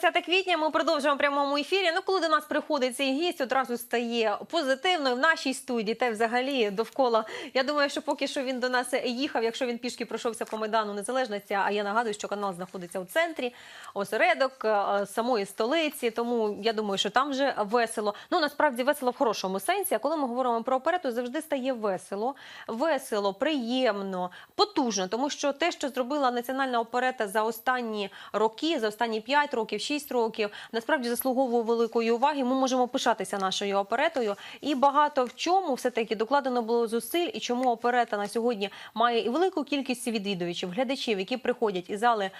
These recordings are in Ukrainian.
20 квітня. Ми продовжуємо в прямому ефірі. Ну, коли до нас приходить цей гість, одразу стає позитивною в нашій студії та взагалі довкола. Я думаю, що поки що він до нас їхав, якщо він пішки пройшовся по майдану незалежності. А я нагадую, що канал знаходиться у центрі, осередок е, самої столиці. Тому я думаю, що там вже весело. Ну насправді весело в хорошому сенсі. А коли ми говоримо про оперету, завжди стає весело, весело, приємно, потужно, тому що те, що зробила національна оперета за останні роки, за останні 5 років, 6 років, насправді заслуговує великої уваги. Ми можемо пишатися нашою оперетою, і багато в чому все таки докладено було зусиль, і чому оперета на сьогодні має і велику кількість відвідувачів, глядачів, які приходять і зали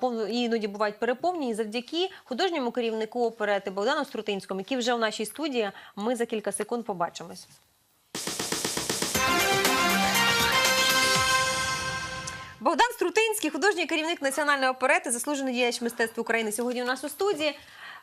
повно іноді бувають переповнені завдяки художньому керівнику оперети Богдану Струтинському, який вже в нашій студії. Ми за кілька секунд побачимось. Богдан Струтинський, художній керівник національної оперети, заслужений діяч мистецтва України. Сьогодні у нас у студії.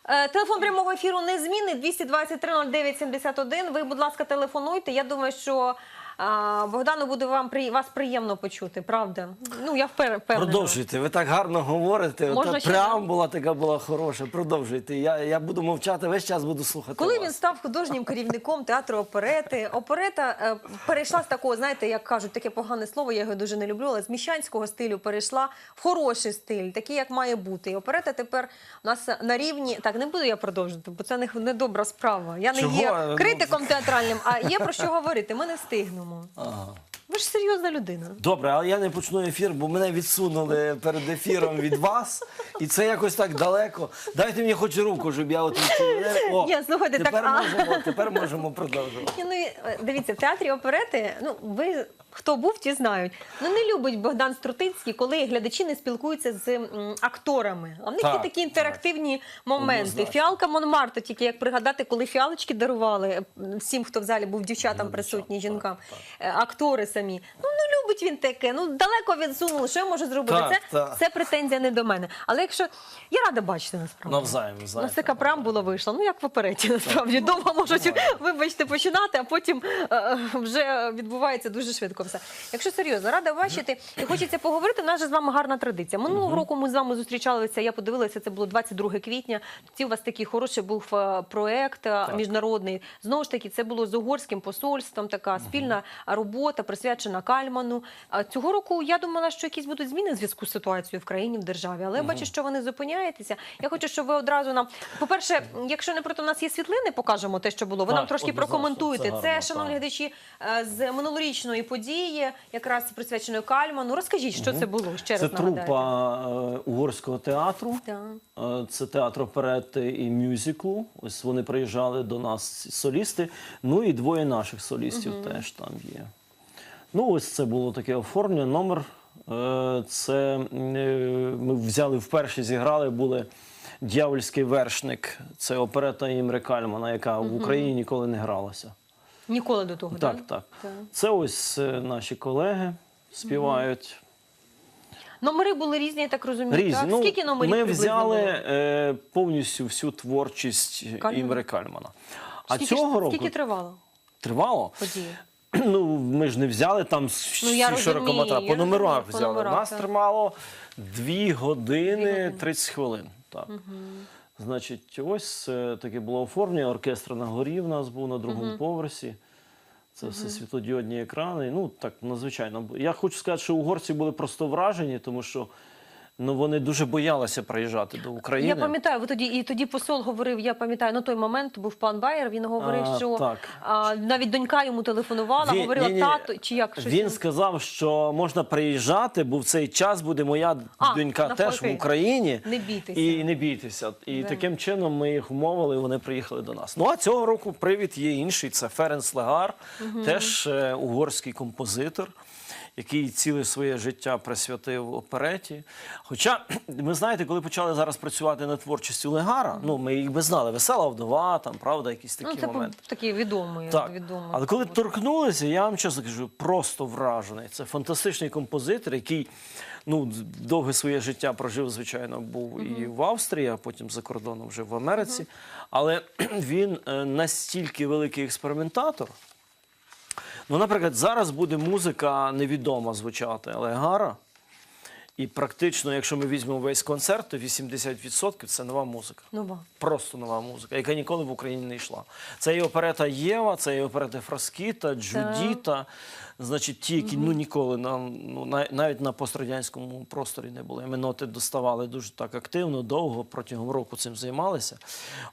Е, Телефон прямого ефіру не змінить 223 09 71. Ви, будь ласка, телефонуйте. Я думаю, що а, Богдану буде вам при- вас приємно почути, правда? Ну я впевнена. Продовжуйте, ви так гарно говорите. Можна Та ще преамбула така була хороша. Продовжуйте. Я, я буду мовчати, весь час буду слухати. Коли вас. він став художнім керівником театру оперети, оперета е, перейшла з такого, знаєте, як кажуть, таке погане слово, я його дуже не люблю, але з міщанського стилю перейшла в хороший стиль, такий, як має бути. І оперета тепер у нас на рівні. Так, не буду я продовжувати, бо це не, не добра справа. Я не Чого? є Ну, критиком театральним, а є про що говорити. Ми не встигнемо. Ага. Ви ж серйозна людина. Добре, але я не почну ефір, бо мене відсунули перед ефіром від вас. І це якось так далеко. Дайте мені хоч руку, щоб я от О, Ні, слухайте, так, тепер а- можемо, тепер можемо продовжувати. Ні, Ну, і, е, дивіться, в театрі оперети, ну ви хто був, ті знають. Ну не любить Богдан Струтинський, коли глядачі не спілкуються з м, акторами. А в них є такі інтерактивні моменти. Однозначно. Фіалка Монмарто, тільки як пригадати, коли фіалочки дарували м, всім, хто в залі був дівчатам присутні, жінкам, Е, актори самі. Ну не любить він таке. Ну далеко відсунули. Що я можу зробити? Так, це, так. це претензія не до мене. Але якщо я рада бачити насправді. Навзаєм, У нас знаєте. така преамбула вийшла, ну як в опереті, насправді. Довго можуть, вибачте, починати, а потім е, е, вже відбувається дуже швидко все. Якщо серйозно, рада бачити, і хочеться поговорити, у нас же з вами гарна традиція. Минулого року ми з вами зустрічалися, я подивилася, це було 22 квітня. Тоді у вас такий хороший був е, проект е, міжнародний. Знову ж таки, це було з угорським посольством, така спільна робота, присвячена Кальману. Цього року я думала, що якісь будуть зміни в зв'язку з ситуацією в країні, в державі, але я бачу, що вони зупиняєтеся. Я хочу, щоб ви одразу нам, по-перше, якщо не проти, нас є світлини, покажемо те, що було. Ви Так, нам трошки прокоментуєте. це Це, шановні глядачі, е, з минулорічної події, якраз присвяченої Кальману. Розкажіть, що це було ще Це раз нагадаю. трупа е, угорського театру. Так. Е, Це театр оперети і мюзиклу. Ось вони приїжджали до нас солісти. Ну і двоє наших солістів теж там є. Ну, ось це було таке оформлення. Номер. е, Це ми взяли вперше, зіграли, були Д'явольський вершник. Це оперета Імре Кальмана, яка в Україні ніколи не гралася. Ніколи до того, Так, так. Так. Це ось е, наші колеги співають. Номери були різні, я так розумію. Різні. Так? Ну, Скільки номерів ми приблизно взяли було? е, повністю всю творчість Кальмана? Імре Кальмана. А Скільки, цього року скільки тривало тривало. подія? Ну, ми ж не взяли там Ну, я розумію, широкометра, я по номерах розумію, по взяли. номерах, Нас так. тримало 2 години години. 30 хвилин. Так. Значить, ось е, таке було оформлення. Оркестр на горі в нас був на другому поверсі. Це все світлодіодні екрани. Ну, так надзвичайно. Я хочу сказати, що угорці були просто вражені, тому що ну, вони дуже боялися приїжджати до України. Я пам'ятаю, ви тоді і тоді посол говорив. Я пам'ятаю на той момент був пан Байер. Він говорив, А, що так. а, навіть донька йому телефонувала, Він- говорила ні-ні, тато чи як щось. Він сказав, що можна приїжджати, бо в цей час буде моя А, донька теж в Україні. Не бійтеся. І не бійтеся. І Да. таким чином ми їх вмовили, і вони приїхали до нас. Ну а цього року привід є інший. Це Ференс Легар, теж е, угорський композитор. Який ціле своє життя присвятив опереті. Хоча, ми знаєте, коли почали зараз працювати над творчістю Легара, ну ми їх би знали, весела вдова, там правда, якісь такі ну, це був моменти. такий відомий. Так. відомий. Але коли торкнулися, я вам чесно кажу, просто вражений. Це фантастичний композитор, який ну, довге своє життя прожив, звичайно, був і в Австрії, а потім за кордоном вже в Америці. Але він е, настільки великий експериментатор. Ну, наприклад, зараз буде музика невідома звучати але гара. І практично, якщо ми візьмемо весь концерт, то 80% це нова музика. Нова. Просто нова музика, яка ніколи в Україні не йшла. Це і оперета Єва, це і оперета Фраскіта, Джудіта. Значить, ті, які ну ніколи на ну навіть на пострадянському просторі не були. Ми ноти доставали дуже так активно, довго протягом року цим займалися.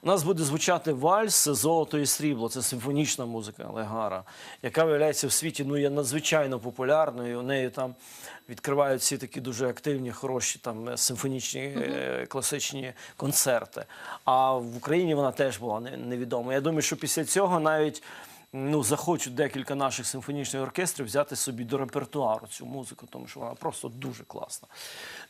У нас буде звучати вальс Золото і срібло. Це симфонічна музика Легара, яка виявляється в світі ну є надзвичайно популярною. У неї там відкривають всі такі дуже активні, хороші там е, симфонічні е, класичні концерти. А в Україні вона теж була не- невідома. Я думаю, що після цього навіть ну, захочуть декілька наших симфонічних оркестрів взяти собі до репертуару цю музику, тому що вона просто дуже класна.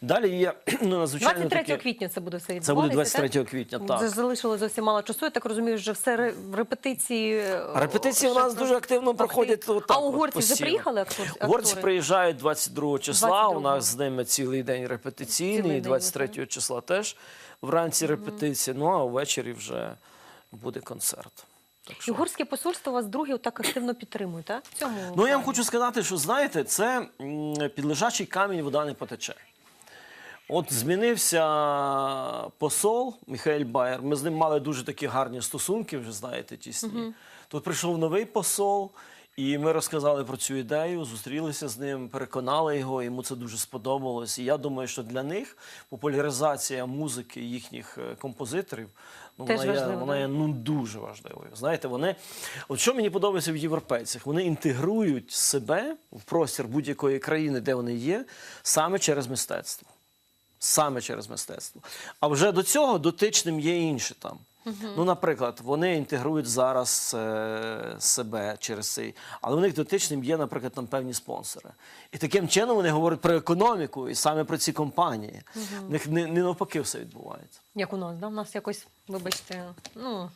Далі є ну, надзвичайно 23 такі... квітня це буде все Це буде 23 так? квітня, Вже так. залишилось зовсім мало часу. Я так розумію, що все ре- репетиції. е, Репетиції у нас дуже активно проходять. А отак у от, горці вже приїхали актори? приїжджають 22 числа. 22-го. У нас з ними цілий день репетиційний, Цілий і день, 23 числа теж вранці репетиція. Ну а ввечері вже буде концерт. Так що... Угорське посольство вас друге так активно підтримує, так? В цьому Ну я вам хочу сказати, що знаєте, це підлежачий під лежачий камінь вода не потече. От змінився посол Михайль Байер. Ми з ним мали дуже такі гарні стосунки, вже знаєте, тісні. Тут прийшов новий посол, і ми розказали про цю ідею, зустрілися з ним, переконали його. Йому це дуже сподобалось. І я думаю, що для них популяризація музики їхніх е, композиторів ну, Теж вона, є, вона є ну дуже важливою. Знаєте, вони от що мені подобається в європейцях, вони інтегрують себе в простір будь-якої країни, де вони є, саме через мистецтво. Саме через мистецтво. А вже до цього дотичним є інші там. Ну, наприклад, вони інтегрують зараз е, себе через цей, але у них дотичним є, наприклад, там певні спонсори. І таким чином вони говорять про економіку і саме про ці компанії. У них не, не навпаки все відбувається. Як у нас, да? У нас якось, вибачте, ну.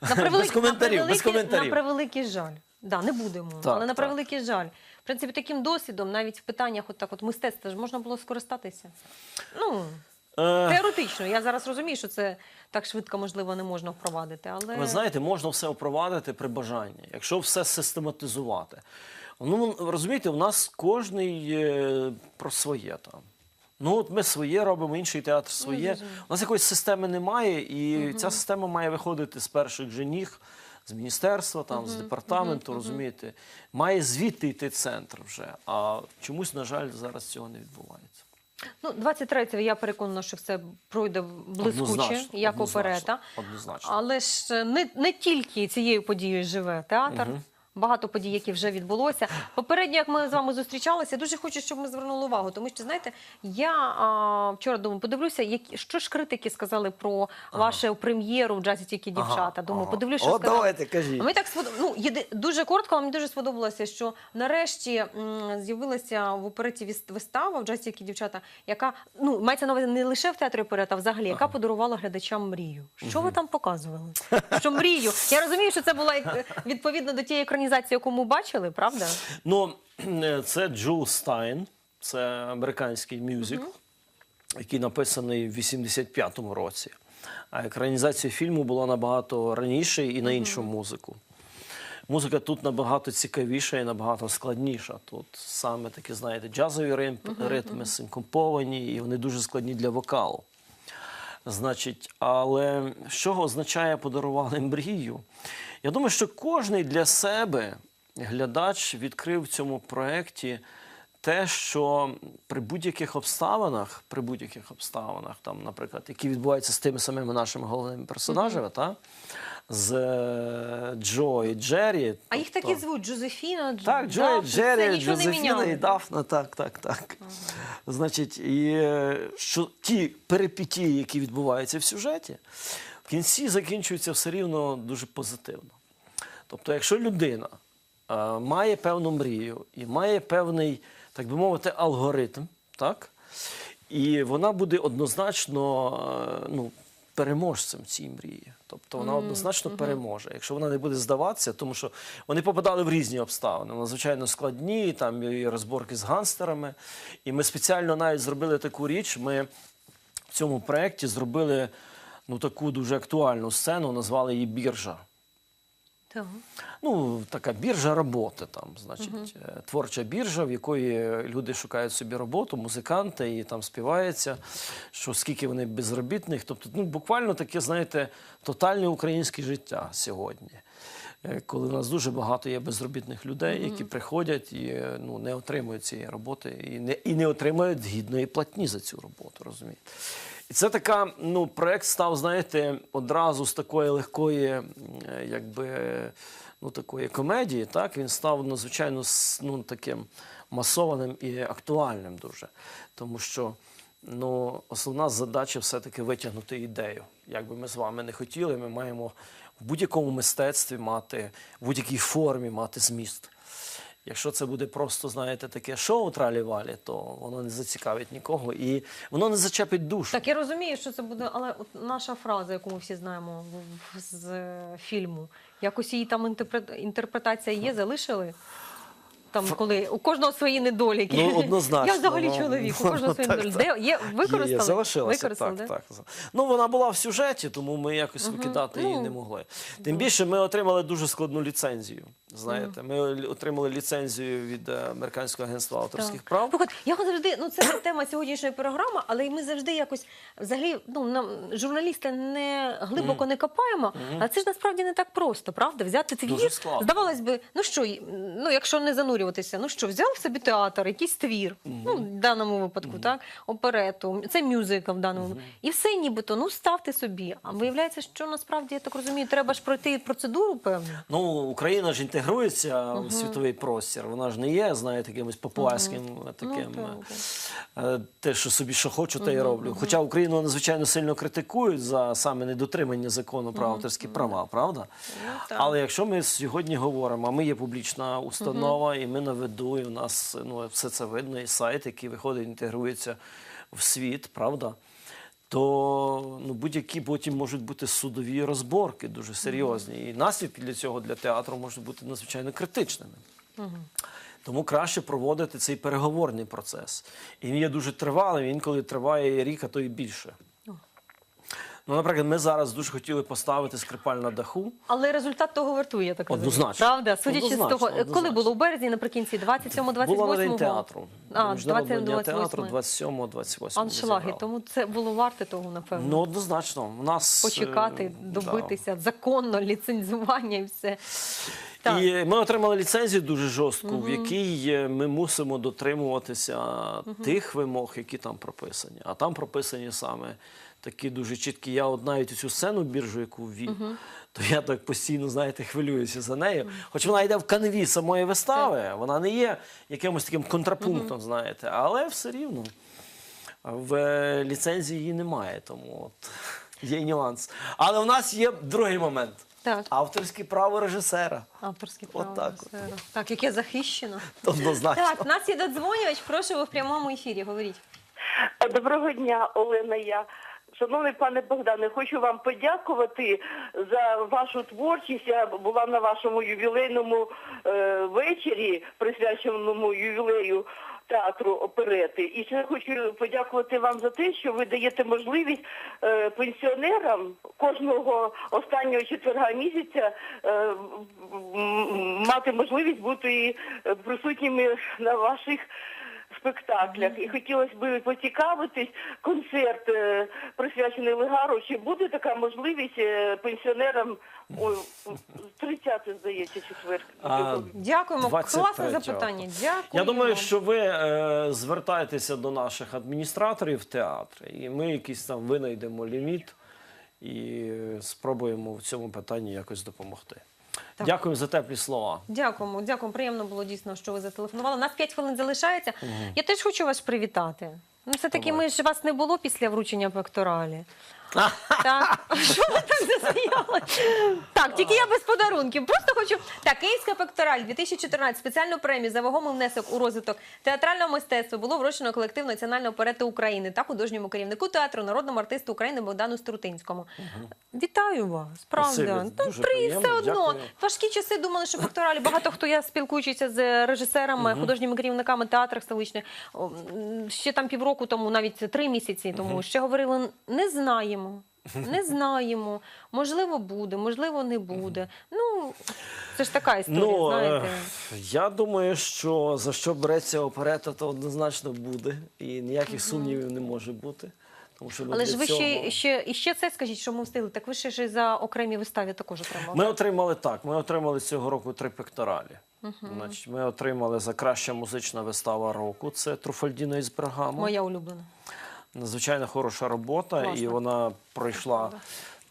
На Без превеликий, коментарів, на без коментарів. на превеликий жаль. Да, не будемо, Так, але на так. превеликий жаль. В принципі, таким досвідом, навіть в питаннях от так от мистецтва ж можна було скористатися. Ну, Е, теоретично. Я зараз розумію, що це так швидко, можливо, не можна впровадити. Але Ви знаєте, можна все впровадити при бажанні, якщо все систематизувати. Ну, розумієте, у нас кожний е, про своє там. Ну, от ми своє робимо, інший театр своє. У нас якоїсь системи немає, і ця система має виходити з перших же ніг, з міністерства, там, з департаменту, розумієте. Має звідти йти центр вже. А чомусь, на жаль, зараз цього не відбувається. Ну, 23-го я переконана, що все пройде блискуче, Однозначно, як однозначно, оперета. однозначно. Але ж не, не тільки цією подією живе театр. Багато подій, які вже відбулося. Попередньо, як ми з вами зустрічалися, дуже хочу, щоб ми звернули увагу. Тому що, знаєте, я а, вчора думаю, подивлюся, які, що ж критики сказали про вашу прем'єру в джазі тільки дівчата. Думаю, ага. подивлюся, що О, сказали. давайте, кажіть. Мені так сподоб... ну, єди... дуже коротко, але мені дуже сподобалося, що нарешті з'явилася в опереті вистава в джазі тільки дівчата, яка ну мається на увазі не лише в театрі оперета, а взагалі, яка подарувала глядачам мрію. Що ви там показували? Що мрію? Я розумію, що це була як- відповідно до тієї екранізації, яку ми бачили, правда? Ну, це Джул Стайн, це американський мюзикл, який написаний в 85-му році. А екранізація фільму була набагато раніше і на іншу музику. Музика тут набагато цікавіша і набагато складніша. Тут саме такі, знаєте, джазові ритми синкоповані, і вони дуже складні для вокалу. Значить, але що означає подарували мрію? Я думаю, що кожний для себе глядач відкрив в цьому проєкті те, що при будь-яких обставинах, при будь-яких обставинах, там, наприклад, які відбуваються з тими самими нашими головними персонажами, та, з е, Джо і Джері. А їх тобто- такі звуть Джозефіна, Дж... так, Джо Дафна, це Джері, Джозефіна і Дафна, так, так, так. Значить, і е, що ті перипетії, які відбуваються в сюжеті, в кінці закінчуються все рівно дуже позитивно. Тобто, якщо людина е, має певну мрію і має певний, так би мовити, алгоритм, так? І вона буде однозначно е, ну, переможцем цій мрії. Тобто вона однозначно переможе, якщо вона не буде здаватися, тому що вони попадали в різні обставини, надзвичайно складні, там і розборки з гангстерами. І ми спеціально навіть зробили таку річ. Ми в цьому проєкті зробили ну, таку дуже актуальну сцену, назвали її біржа. Так. Ну, така біржа роботи там, значить, угу. творча біржа, в якої люди шукають собі роботу, музиканти, і там співається, що скільки вони безробітних. Тобто, ну, буквально таке, знаєте, тотальне українське життя сьогодні. Е, Коли в нас дуже багато є безробітних людей, які приходять і е, ну, не отримують цієї роботи і не, і не отримують гідної платні за цю роботу, розумієте? І це така, ну, проект став, знаєте, одразу з такої легкої, е, якби, ну, такої комедії, так, він став надзвичайно ну, таким масованим і актуальним дуже. Тому що ну, основна задача все-таки витягнути ідею. Як би ми з вами не хотіли, ми маємо в будь-якому мистецтві мати, в будь-якій формі мати зміст. Якщо це буде просто, знаєте, таке шоу тралі-валі, то воно не зацікавить нікого і воно не зачепить душу. Так, я розумію, що це буде, але от наша фраза, яку ми всі знаємо з фільму, якось її там інтерпре- інтерпретація є, залишили? Там, коли у кожного свої недоліки. Ну, однозначно. Я взагалі ну, чоловік, у ну, кожного свої так, недоліки. так. Де є використали? Є, залишилася, Використали, так, так. Ну, вона була в сюжеті, тому ми якось викидати її Ну, не могли. Тим більше ми отримали дуже складну ліцензію. Знаєте, ми л- отримали ліцензію від е, Американського агентства авторських Так. прав. Слухайте, я завжди, ну це не тема сьогоднішньої програми, але ми завжди якось взагалі ну нам журналісти не глибоко не копаємо. А це ж насправді не так просто, правда? Взяти твір, Дуже складно. здавалось би, ну що, й- ну якщо не занурюватися, ну що, взяв собі театр, якийсь твір, ну в даному випадку, так, оперету, це мюзикл в даному випадку. І все нібито, ну ставте собі. А виявляється, що насправді я так розумію, треба ж пройти процедуру певну. Ну, Україна ж інтегрується в світовий простір. Вона ж не є, знаєте, якимось попуаським таким. Ну, так, е, Те, що собі що хочу, те й роблю. Хоча Україну надзвичайно сильно критикують за саме недотримання закону про авторські права, правда? Ну, так. Але якщо ми сьогодні говоримо, а ми є публічна установа, і ми на виду, і в нас ну, все це видно, і сайт, який виходить, інтегрується в світ, правда? То ну, будь-які потім можуть бути судові розборки дуже серйозні. І наслідки для цього для театру можуть бути надзвичайно критичними. Тому краще проводити цей переговорний процес. І він є дуже тривалим, він коли триває рік, а то і більше. Ну, наприклад, ми зараз дуже хотіли поставити скрипаль на даху. Але результат того вартує, я так розумію. Однозначно. Правда, судячи з Однозначно, того, коли однозначно. було у березні наприкінці 27-28 Була на День театру. А, Міжнародного дня 27-28. театру 27-28. аншлаги. Тому це було варте того, напевно. Ну, однозначно. У нас, Почекати, е, добитися законно ліцензування і все. Так. І ми отримали ліцензію дуже жорстку, в якій е, ми мусимо дотримуватися тих вимог, які там прописані. А там прописані саме такі дуже чіткі. Я от навіть цю сцену біржу, яку ввів, то я так постійно, знаєте, хвилююся за нею. Хоч вона йде в канві самої вистави, вона не є якимось таким контрапунктом, знаєте, але все рівно. В е, ліцензії її немає, тому от є нюанс. Але в нас є другий момент. Так. Авторське право режисера. Авторське От так режисера. Так, яке захищено. Однозначно. Так, в нас є додзвонювач, прошу ви в прямому ефірі, говоріть. Доброго дня, Олена. Я. Шановний пане Богдане, хочу вам подякувати за вашу творчість. Я була на вашому ювілейному е, вечорі, присвяченому ювілею театру оперети. І ще хочу подякувати вам за те, що ви даєте можливість е, пенсіонерам кожного останнього четверга місяця е, мати можливість бути е, присутніми на ваших спектаклях. І хотілося б поцікавитись, концерт е, присвячений Легару, чи буде така можливість е, пенсіонерам ой, 30, здається, четвер. А, Дякуємо. Класне 23-го. запитання. Дякую. Я думаю, що ви е, звертаєтеся до наших адміністраторів театру, і ми якийсь там винайдемо ліміт і спробуємо в цьому питанні якось допомогти. Так. Дякую за теплі слова. Дякуємо, дякуємо. Приємно було дійсно, що ви зателефонували. У нас 5 хвилин залишається. Я теж хочу вас привітати. Ну, все-таки ми ж вас не було після вручення пекторалі. Так, що ви так засміяли? Так, тільки я без подарунків. Просто хочу. Так, Київська пектораль 2014 спеціальну премію за вагомий внесок у розвиток театрального мистецтва було вручено колективу національного оперету України та художньому керівнику театру, народному артисту України Богдану Струтинському. Вітаю вас, правда. Спасибі, Ну, дуже при приємно, все одно. дякую. Важкі часи думали, що пекторалі. Багато хто я спілкуючися з режисерами, художніми керівниками театрів столичних. о, м, Ще там півроку тому, навіть три місяці тому, ще говорили, не знаємо. Не знаємо. Можливо, буде, можливо, не буде. Ну, це ж така історія, Ну, знаєте. я думаю, що за що береться оперета, то однозначно буде. І ніяких сумнівів не може бути. Тому що Але ж ви цього... ще, ще, і ще це скажіть, що ми встигли. Так ви ще ж за окремі виставі також отримали. Ми отримали так. Ми отримали цього року три пекторалі. Значить, ми отримали за краща музична вистава року. Це Труфальдіно із Бергамо. Моя улюблена. Надзвичайно хороша робота, і вона пройшла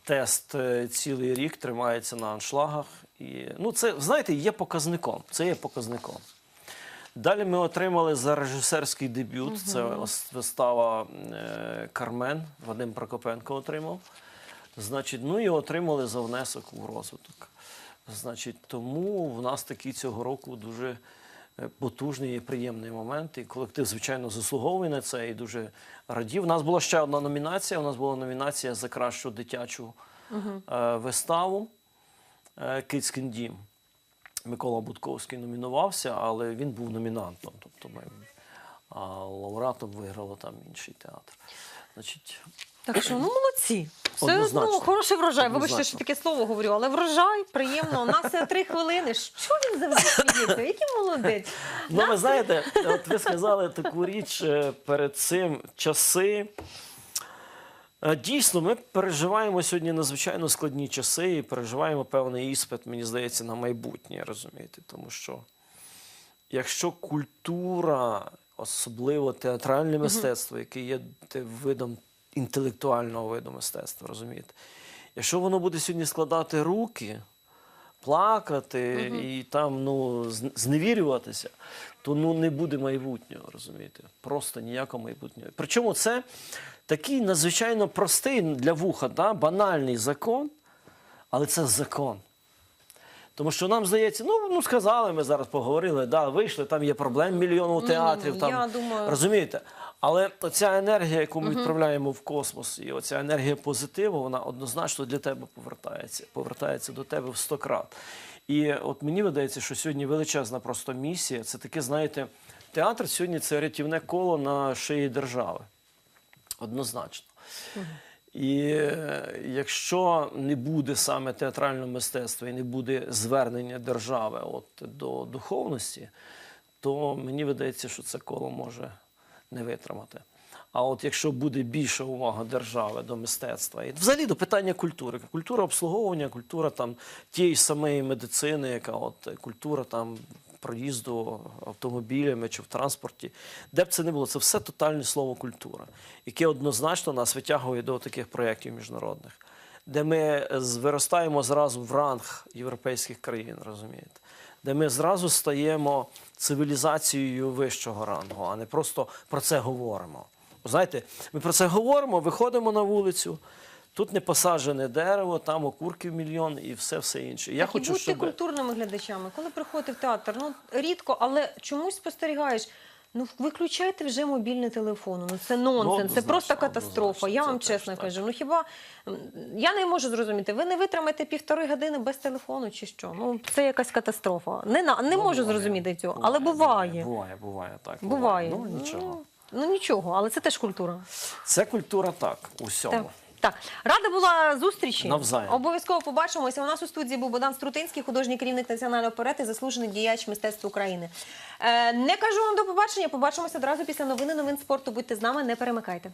тест е, цілий рік, тримається на аншлагах. І, ну, це, знаєте, є показником. Це є показником. Далі ми отримали за режисерський дебют. Це вистава е, Кармен. Вадим Прокопенко отримав. Значить, ну і отримали за внесок у розвиток. Значить, тому в нас такий цього року дуже потужний і приємний момент. І колектив, звичайно, заслуговує на це і дуже радів. У нас була ще одна номінація. У нас була номінація за кращу дитячу е, виставу Кицькін дім. Микола Будковський номінувався, але він був номінантом. Тобто ми, а лауреатом виграло там інший театр. Значить, Так що, ну молодці. Все Однозначно. ну, хороший врожай. Вибачте, Однозначно. що таке слово говорю, але врожай приємно. У нас е, три хвилини. Що він завжди сміється? Який молодець? Ну, ви знаєте, от ви сказали таку річ е, перед цим часи. Е, Дійсно, ми переживаємо сьогодні надзвичайно складні часи і переживаємо певний іспит, мені здається, на майбутнє, розумієте? Тому що якщо культура, особливо театральне мистецтво, яке є видом інтелектуального виду мистецтва, розумієте? Якщо воно буде сьогодні складати руки, плакати і там ну, зневірюватися, то ну, не буде майбутнього, розумієте? Просто ніякого майбутнього. Причому це такий надзвичайно простий для вуха, да? банальний закон, але це закон. Тому що нам здається, ну, ну сказали, ми зараз поговорили, да, вийшли, там є проблем мільйон у театрів. Там, я думаю- Розумієте? Але оця енергія, яку ми відправляємо в космос, і оця енергія позитиву, вона однозначно для тебе повертається, повертається до тебе в сто крат. І от мені видається, що сьогодні величезна просто місія. Це таке, знаєте, театр сьогодні це рятівне коло на шиї держави. Однозначно. І е, якщо не буде саме театрального мистецтва і не буде звернення держави от, до духовності, то мені видається, що це коло може не витримати. А от якщо буде більша увага держави до мистецтва і взагалі до питання культури, культура обслуговування, культура там тієї самої медицини, яка от культура там проїзду автомобілями чи в транспорті, де б це не було, це все тотальне слово культура, яке однозначно нас витягує до таких проєктів міжнародних, де ми е, виростаємо зразу в ранг європейських країн, розумієте? Де ми зразу стаємо цивілізацією вищого рангу, а не просто про це говоримо. Знаєте, ми про це говоримо, виходимо на вулицю. Тут не посаджене дерево, там окурків мільйон і все все інше. Я Так, і будьте щоб культурними глядачами. Коли приходите в театр, ну рідко, але чомусь спостерігаєш. Ну, виключайте вже мобільний телефон. Ну це нонсенс, це просто катастрофа. Я вам чесно так. кажу. Ну хіба я не можу зрозуміти, ви не витримаєте півтори години без телефону чи що? Ну це якась катастрофа. Не на не Ну, можу буває, зрозуміти цього, але буває. Буває, буває так. Буває. Ну нічого. Ну нічого, але це теж культура. Це культура так, у всьому. Так. Так, рада була зустрічі. Навзаєм. Обов'язково побачимося. У нас у студії був Богдан Струтинський, художній керівник національної оперети, заслужений діяч мистецтва України. Е, Не кажу вам до побачення. Побачимося одразу після новини. Новин спорту. Будьте з нами, не перемикайте.